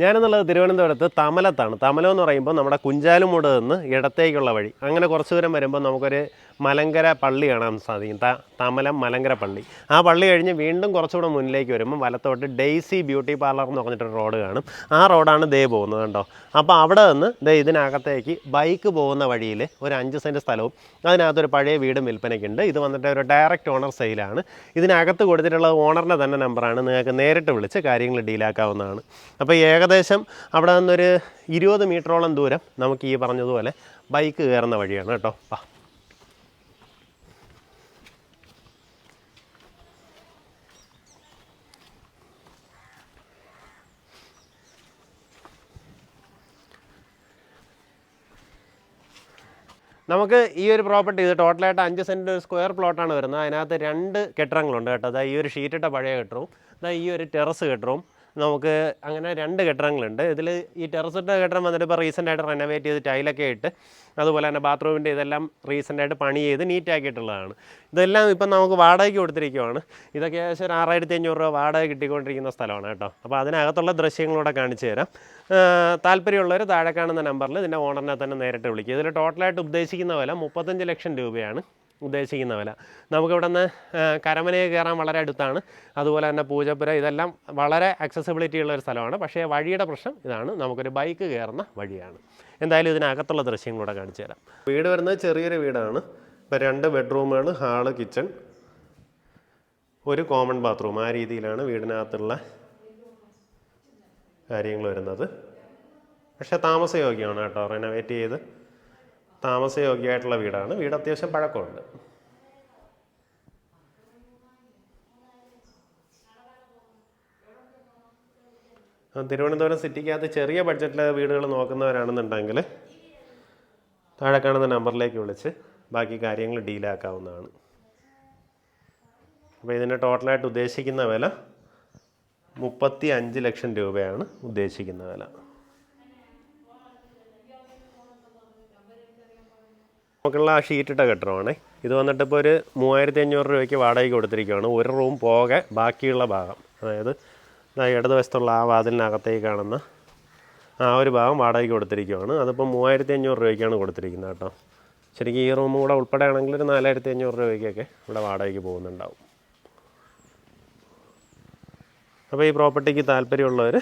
ഞാനെന്നുള്ളത് തിരുവനന്തപുരത്ത് തമലത്താണ്. തമലം എന്ന് പറയുമ്പോൾ നമ്മുടെ കുഞ്ചാലുമൂട് നിന്ന് ഇടത്തേക്കുള്ള വഴി. അങ്ങനെ കുറച്ച് ദൂരം വരുമ്പോൾ നമുക്കൊരു മലങ്കര പള്ളി കാണാൻ സാധിക്കും. ത തമലം മലങ്കര പള്ളി. ആ പള്ളി കഴിഞ്ഞ് വീണ്ടും കുറച്ചുകൂടെ മുന്നിലേക്ക് വരുമ്പോൾ വലത്തോട്ട് ഡെയ്സി ബ്യൂട്ടി പാർലർ എന്ന് പറഞ്ഞിട്ടൊരു റോഡ് കാണും. ആ റോഡാണ് ദേ പോകുന്നത് കേട്ടോ അപ്പോൾ അവിടെ നിന്ന് ദേ ഇതിനകത്തേക്ക് ബൈക്ക് പോകുന്ന വഴിയിൽ ഒരു അഞ്ച് സെന്റ് സ്ഥലവും അതിനകത്തൊരു പഴയ വീടും വിൽപ്പനയ്ക്കുണ്ട് ഇത് വന്നിട്ട് ഒരു ഡയറക്റ്റ് ഓണർ സെയിലാണ്. ഇതിനകത്ത് കൊടുത്തിട്ടുള്ള ഓണറിന്റെ തന്നെ നമ്പറാണ്. നിങ്ങൾക്ക് നേരിട്ട് വിളിച്ച് കാര്യങ്ങൾ ഡീലാക്കാവുന്നതാണ്. അപ്പോൾ ഏകദേശം അവിടെ നിന്നൊരു ഇരുപത് മീറ്ററോളം ദൂരം നമുക്ക് ഈ പറഞ്ഞതുപോലെ ബൈക്ക് കയറുന്ന വഴിയാണ് കേട്ടോ. നമുക്ക് ഈ ഒരു പ്രോപ്പർട്ടി ഇത് ടോട്ടലായിട്ട് അഞ്ച് സെന്റ് ഒരു സ്ക്വയർ പ്ലോട്ടാണ് വരുന്നത്. അതിനകത്ത് രണ്ട് കെട്ടിടങ്ങളുണ്ട് കേട്ടോ. അതായത് ഈ ഒരു ഷീറ്റിട്ട പഴയ കെട്ടിടവും അതായത് ഈ ഒരു ടെറസ് കെട്ടിടവും നമുക്ക് അങ്ങനെ രണ്ട് കെട്ടിടങ്ങളുണ്ട്. ഇതിൽ ഈ ടെറസിട്ട കെട്ടിടം വന്നിട്ട് ഇപ്പോൾ റീസെന്റായിട്ട് റെനോവേറ്റ് ചെയ്ത് ടൈലൊക്കെ ഇട്ട് അതുപോലെ തന്നെ ബാത്റൂമിന്റെ ഇതെല്ലാം റീസെന്റായിട്ട് പണി ചെയ്ത് നീറ്റ് ആക്കിയിട്ടുള്ളതാണ് ഇതെല്ലാം ഇപ്പം നമുക്ക് വാടകയ്ക്ക് കൊടുത്തിരിക്കുവാണ്. ഇതൊക്കെ ഏകദേശം ഒരു ആറായിരത്തി അഞ്ഞൂറ് രൂപ വാടക കിട്ടിക്കൊണ്ടിരിക്കുന്ന സ്ഥലമാണ് കേട്ടോ. അപ്പോൾ അതിനകത്തുള്ള ദൃശ്യങ്ങളൂടെ കാണിച്ചു തരാം. താല്പര്യമുള്ളവർ താഴെ കാണുന്ന നമ്പറിൽ ഇതിന്റെ ഓണറിനെ തന്നെ നേരിട്ട് വിളിക്കുക. ഇതിൽ ടോട്ടലായിട്ട് ഉദ്ദേശിക്കുന്ന വില മുപ്പത്തഞ്ച് ലക്ഷം രൂപയാണ്. ഉദ്ദേശിക്കുന്ന വില. നമുക്കിവിടെ നിന്ന് കരമനയെ കയറാൻ വളരെ അടുത്താണ്. അതുപോലെ തന്നെ പൂജപ്പുര ഇതെല്ലാം വളരെ അക്സസിബിലിറ്റി ഉള്ള ഒരു സ്ഥലമാണ്. പക്ഷേ വഴിയുടെ പ്രശ്നം ഇതാണ്. നമുക്കൊരു ബൈക്ക് കയറുന്ന വഴിയാണ്. എന്തായാലും ഇതിനകത്തുള്ള ദൃശ്യങ്ങളൂടെ കാണിച്ചു തരാം. വീട് വരുന്നത് ചെറിയൊരു വീടാണ്. ഇപ്പോൾ രണ്ട് ബെഡ്റൂമുകൾ ഹാൾ കിച്ചൺ ഒരു കോമൺ ബാത്റൂം ആ രീതിയിലാണ് വീടിനകത്തുള്ള കാര്യങ്ങൾ വരുന്നത്. പക്ഷേ താമസയോഗ്യമാണ് കേട്ടോ. റെനോവേറ്റ് ചെയ്ത് താമസയോഗ്യമായിട്ടുള്ള വീടാണ്. വീട് അത്യാവശ്യം പഴക്കമുണ്ട്. തിരുവനന്തപുരം സിറ്റിക്കകത്ത് ചെറിയ ബഡ്ജറ്റിലെ വീടുകൾ നോക്കുന്നവരാണെന്നുണ്ടെങ്കിൽ താഴെ കാണുന്ന നമ്പറിലേക്ക് വിളിച്ച് ബാക്കി കാര്യങ്ങൾ ഡീലാക്കാവുന്നതാണ്. അപ്പോൾ ഇതിന്റെ ടോട്ടലായിട്ട് ഉദ്ദേശിക്കുന്ന വില മുപ്പത്തി അഞ്ച് ലക്ഷം രൂപയാണ് ഉദ്ദേശിക്കുന്ന വില. നമുക്കുള്ള ആ ഷീറ്റിട്ട കെട്ടിടമാണേ. ഇത് വന്നിട്ട് ഇപ്പോൾ ഒരു മൂവായിരത്തി അഞ്ഞൂറ് രൂപയ്ക്ക് വാടകയ്ക്ക് കൊടുത്തിരിക്കുകയാണ് ഒരു റൂം പോകെ ബാക്കിയുള്ള ഭാഗം. അതായത് ഇടതുവശത്തുള്ള ആ വാതിലിനകത്തേക്ക് കാണുന്ന ആ ഒരു ഭാഗം വാടകയ്ക്ക് കൊടുത്തിരിക്കുകയാണ് അതിപ്പോൾ മൂവായിരത്തി അഞ്ഞൂറ് രൂപയ്ക്കാണ് കൊടുത്തിരിക്കുന്നത് കേട്ടോ. ശരിക്കും ഈ റൂമും കൂടെ ഉൾപ്പെടെ ആണെങ്കിൽ ഒരു നാലായിരത്തി അഞ്ഞൂറ് രൂപയ്ക്കൊക്കെ ഇവിടെ വാടകയ്ക്ക് പോകുന്നുണ്ടാവും. അപ്പോൾ ഈ പ്രോപ്പർട്ടിക്ക് താല്പര്യമുള്ളവർ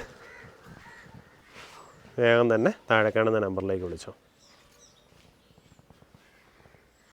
വേഗം തന്നെ താഴെ കാണുന്ന നമ്പറിലേക്ക് വിളിച്ചോ.